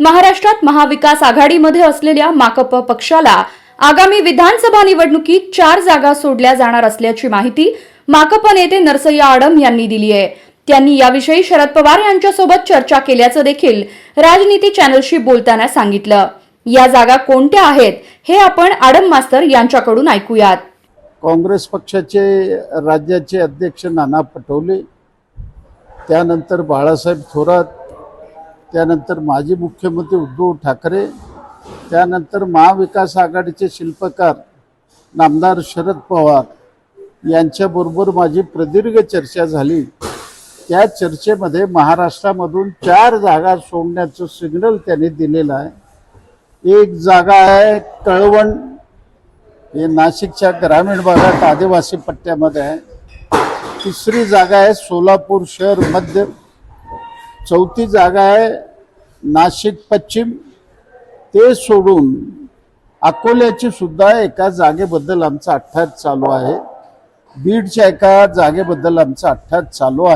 महाराष्ट्रात महाविकास आघाडीमध्ये असलेल्या माकप पक्षाला आगामी विधानसभा निवडणुकीत चार जागा सोडल्या जाणार असल्याची माहिती माकप नेते नरसय्या आडम यांनी दिली आहे. त्यांनी याविषयी शरद पवार यांच्यासोबत चर्चा केल्याचं देखील राजनीती चॅनलशी बोलताना सांगितलं. या जागा कोणत्या आहेत हे आपण आडम मास्तर यांच्याकडून ऐकूयात. काँग्रेस पक्षाचे राज्याचे अध्यक्ष नाना पटोले त्यानंतर बाळासाहेब थोरात त्यानंतर माजी मुख्यमंत्री उद्धव ठाकरे त्यानंतर महाविकास आघाडीचे शिल्पकार नामदार शरद पवार यांच्याबरोबर माझी प्रदीर्घ चर्चा झाली. त्या चर्चेमध्ये महाराष्ट्रामधून चार जागा सोडण्याचं सिग्नल त्यांनी दिलेलं आहे. एक जागा आहे कळवण हे नाशिकच्या ग्रामीण भागात आदिवासी पट्ट्यामध्ये आहे. तिसरी जागा आहे सोलापूर शहर मध्य. चौथी जागा आहे नाशिक पश्चिम ते सोडून अकोल्याची सुद्धा एका जागेबद्दल आमचा अठ्ठास चालू आहे. बीडच्या एका जागेबद्दल आमचा अठ्ठास चालू आहे.